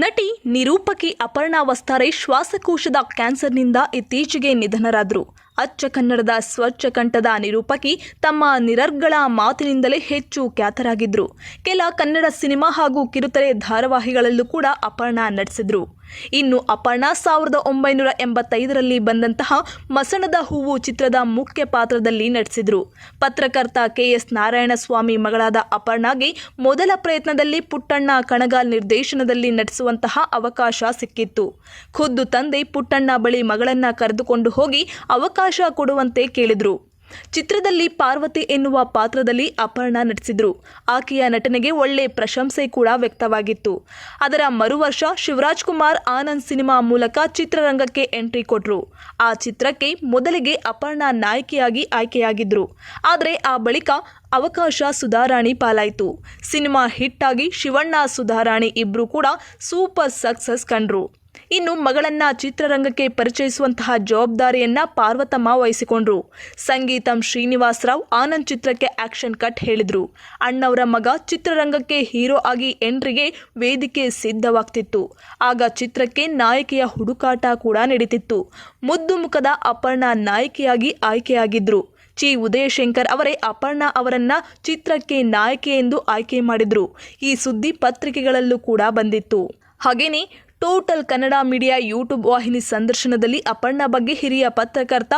ನಟಿ ನಿರೂಪಕಿ ಅಪರ್ಣಾ ವಸ್ತಾರೆ ಶ್ವಾಸಕೋಶದ ಕ್ಯಾನ್ಸರ್ನಿಂದ ಇತ್ತೀಚೆಗೆ ನಿಧನರಾದರು. ಅಚ್ಚ ಕನ್ನಡದ ಸ್ವಚ್ಛ ಕಂಠದ ನಿರೂಪಕಿ ತಮ್ಮ ನಿರರ್ಗಳ ಮಾತಿನಿಂದಲೇ ಹೆಚ್ಚು ಖ್ಯಾತರಾಗಿದ್ದರು ಕೆಲ ಕನ್ನಡ ಸಿನಿಮಾ ಹಾಗೂ ಕಿರುತೆರೆ ಧಾರಾವಾಹಿಗಳಲ್ಲೂ ಕೂಡ ಅಪರ್ಣ ನಡೆಸಿದ್ರು ಇನ್ನು ಅಪರ್ಣ ಸಾವಿರದ ಒಂಬೈನೂರ ಎಂಬತ್ತೈದರಲ್ಲಿ ಬಂದಂತಹ ಮಸಣದ ಹೂವು ಚಿತ್ರದ ಮುಖ್ಯ ಪಾತ್ರದಲ್ಲಿ ನಟಿಸಿದ್ರು. ಪತ್ರಕರ್ತ ಕೆ ಎಸ್ ನಾರಾಯಣಸ್ವಾಮಿ ಮಗಳಾದ ಅಪರ್ಣಾಗೆ ಮೊದಲ ಪ್ರಯತ್ನದಲ್ಲಿ ಪುಟ್ಟಣ್ಣ ಕಣಗಾಲ್ ನಿರ್ದೇಶನದಲ್ಲಿ ನಟಿಸುವಂತಹ ಅವಕಾಶ ಸಿಕ್ಕಿತ್ತು. ಖುದ್ದು ತಂದೆ ಪುಟ್ಟಣ್ಣ ಬಳಿ ಮಗಳನ್ನ ಕರೆದುಕೊಂಡು ಹೋಗಿ ಅವಕಾಶ ಕೊಡುವಂತೆ ಕೇಳಿದ್ರು. ಚಿತ್ರದಲ್ಲಿ ಪಾರ್ವತಿ ಎನ್ನುವ ಪಾತ್ರದಲ್ಲಿ ಅಪರ್ಣ ನಟಿಸಿದ್ರು. ಆಕೆಯ ನಟನೆಗೆ ಒಳ್ಳೆ ಪ್ರಶಂಸೆ ಕೂಡ ವ್ಯಕ್ತವಾಗಿತ್ತು. ಅದರ ಮರುವರ್ಷ ಶಿವರಾಜ್ ಕುಮಾರ್ ಆನಂದ್ ಸಿನಿಮಾ ಮೂಲಕ ಚಿತ್ರರಂಗಕ್ಕೆ ಎಂಟ್ರಿ ಕೊಟ್ರು. ಆ ಚಿತ್ರಕ್ಕೆ ಮೊದಲಿಗೆ ಅಪರ್ಣ ನಾಯಕಿಯಾಗಿ ಆಯ್ಕೆಯಾಗಿದ್ರು. ಆದರೆ ಆ ಬಳಿಕ ಅವಕಾಶ ಸುಧಾರಾಣಿ ಪಾಲಾಯಿತು. ಸಿನಿಮಾ ಹಿಟ್ಟಾಗಿ ಶಿವಣ್ಣ ಸುಧಾರಾಣಿ ಇಬ್ರು ಕೂಡ ಸೂಪರ್ ಸಕ್ಸಸ್ ಕಂಡ್ರು. ಇನ್ನು ಮಗಳನ್ನ ಚಿತ್ರರಂಗಕ್ಕೆ ಪರಿಚಯಿಸುವಂತಹ ಜವಾಬ್ದಾರಿಯನ್ನ ಪಾರ್ವತಮ್ಮ ವಹಿಸಿಕೊಂಡ್ರು. ಸಂಗೀತಂ ಶ್ರೀನಿವಾಸ್ ರಾವ್ ಆನಂದ್ ಚಿತ್ರಕ್ಕೆ ಆಕ್ಷನ್ ಕಟ್ ಹೇಳಿದ್ರು. ಅಣ್ಣವರ ಮಗ ಚಿತ್ರರಂಗಕ್ಕೆ ಹೀರೋ ಆಗಿ ಎಂಟ್ರಿಗೆ ವೇದಿಕೆ ಸಿದ್ಧವಾಗ್ತಿತ್ತು. ಆಗ ಚಿತ್ರಕ್ಕೆ ನಾಯಕಿಯ ಹುಡುಕಾಟ ಕೂಡ ನಡೀತಿತ್ತು. ಮುದ್ದು ಮುಖದ ಅಪರ್ಣಾ ನಾಯಕಿಯಾಗಿ ಆಯ್ಕೆಯಾಗಿದ್ರು. ಚಿ ಉದಯಶಂಕರ್ ಅವರೇ ಅಪರ್ಣಾ ಅವರನ್ನ ಚಿತ್ರಕ್ಕೆ ನಾಯಕಿ ಎಂದು ಆಯ್ಕೆ ಮಾಡಿದ್ರು. ಈ ಸುದ್ದಿ ಪತ್ರಿಕೆಗಳಲ್ಲೂ ಕೂಡ ಬಂದಿತ್ತು. ಹಾಗೇನೇ ಟೋಟಲ್ ಕನ್ನಡ ಮೀಡಿಯಾ ಯೂಟ್ಯೂಬ್ ವಾಹಿನಿ ಸಂದರ್ಶನದಲ್ಲಿ ಅಪರ್ಣ ಬಗ್ಗೆ ಹಿರಿಯ ಪತ್ರಕರ್ತ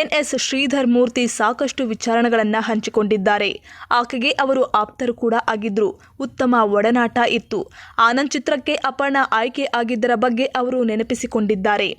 ಎನ್ ಎಸ್ ಶ್ರೀಧರ್ ಮೂರ್ತಿ ಸಾಕಷ್ಟು ವಿಚಾರಣೆಗಳನ್ನು ಹಂಚಿಕೊಂಡಿದ್ದಾರೆ. ಆಕೆಗೆ ಅವರು ಆಪ್ತರು ಕೂಡ ಆಗಿದ್ರು. ಉತ್ತಮ ಒಡನಾಟ ಇತ್ತು. ಆನಂದ್ ಚಿತ್ರಕ್ಕೆ ಅಪರ್ಣ ಆಯ್ಕೆ ಆಗಿದ್ದರ ಬಗ್ಗೆ ಅವರು ನೆನಪಿಸಿಕೊಂಡಿದ್ದಾರೆ.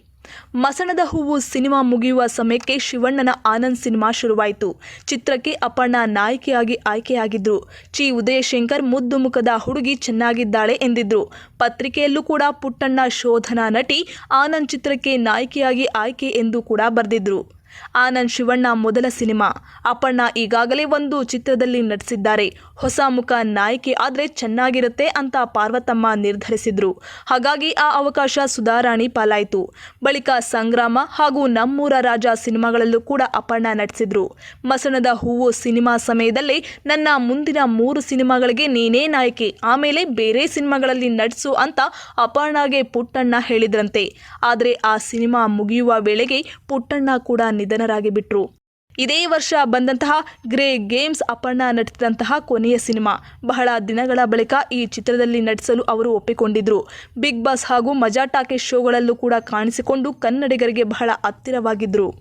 ಮಸಣದ ಹೂವು ಸಿನಿಮಾ ಮುಗಿಯುವ ಸಮಯಕ್ಕೆ ಶಿವಣ್ಣನ ಆನಂದ್ ಸಿನಿಮಾ ಶುರುವಾಯಿತು. ಚಿತ್ರಕ್ಕೆ ಅಪ್ಪಣ್ಣ ನಾಯಕಿಯಾಗಿ ಆಯ್ಕೆಯಾಗಿದ್ದರು ಚಿ ಉದಯಶಂಕರ್ ಮುದ್ದು ಮುಖದ ಹುಡುಗಿ ಚೆನ್ನಾಗಿದ್ದಾಳೆ ಎಂದಿದ್ರು. ಪತ್ರಿಕೆಯಲ್ಲೂ ಕೂಡ ಪುಟ್ಟಣ್ಣ ಶೋಧನಾ ನಟಿ ಆನಂದ್ ಚಿತ್ರಕ್ಕೆ ನಾಯಕಿಯಾಗಿ ಆಯ್ಕೆ ಎಂದು ಕೂಡ ಬರೆದಿದ್ರು. ಆನಂದ್ ಶಿವಣ್ಣ ಮೊದಲ ಸಿನಿಮಾ. ಅಪ್ಪಣ್ಣ ಈಗಾಗಲೇ ಒಂದು ಚಿತ್ರದಲ್ಲಿ ನಟಿಸಿದ್ದಾರೆ. ಹೊಸ ಮುಖ ನಾಯಕಿ ಆದರೆ ಚೆನ್ನಾಗಿರುತ್ತೆ ಅಂತ ಪಾರ್ವತಮ್ಮ ನಿರ್ಧರಿಸಿದ್ರು. ಹಾಗಾಗಿ ಆ ಅವಕಾಶ ಸುಧಾರಾಣಿ ಪಾಲಾಯಿತು. ಬಳಿಕ ಸಂಗ್ರಾಮ ಹಾಗೂ ನಮ್ಮೂರ ರಾಜ ಸಿನಿಮಾಗಳಲ್ಲೂ ಕೂಡ ಅಪ್ಪಣ್ಣ ನಟಿಸಿದ್ರು. ಮಸಣದ ಹೂವು ಸಿನಿಮಾ ಸಮಯದಲ್ಲಿ ನನ್ನ ಮುಂದಿನ ಮೂರು ಸಿನಿಮಾಗಳಿಗೆ ನೀನೇ ನಾಯಕಿ, ಆಮೇಲೆ ಬೇರೆ ಸಿನಿಮಾಗಳಲ್ಲಿ ನಟಿಸು ಅಂತ ಅಪರ್ಣಾಗೆ ಪುಟ್ಟಣ್ಣ ಹೇಳಿದ್ರಂತೆ. ಆದರೆ ಆ ಸಿನಿಮಾ ಮುಗಿಯುವ ವೇಳೆಗೆ ಪುಟ್ಟಣ್ಣ ಕೂಡ ನಿಧನರಾಗಿ ಬಿಟ್ರು ಇದೇ ವರ್ಷ ಬಂದಂತಹ ಗ್ರೇ ಗೇಮ್ಸ್ ಅಪರ್ಣಾ ನಟಿಸಿದಂತಹ ಕೊನೆಯ ಸಿನಿಮಾ. ಬಹಳ ದಿನಗಳ ಬಳಿಕ ಈ ಚಿತ್ರದಲ್ಲಿ ನಟಿಸಲು ಅವರು ಒಪ್ಪಿಕೊಂಡಿದ್ರು. ಬಿಗ್ ಬಾಸ್ ಹಾಗೂ ಮಜಾ ಟಾಕೆ ಶೋಗಳಲ್ಲೂ ಕೂಡ ಕಾಣಿಸಿಕೊಂಡು ಕನ್ನಡಿಗರಿಗೆ ಬಹಳ ಹತ್ತಿರವಾಗಿದ್ರು.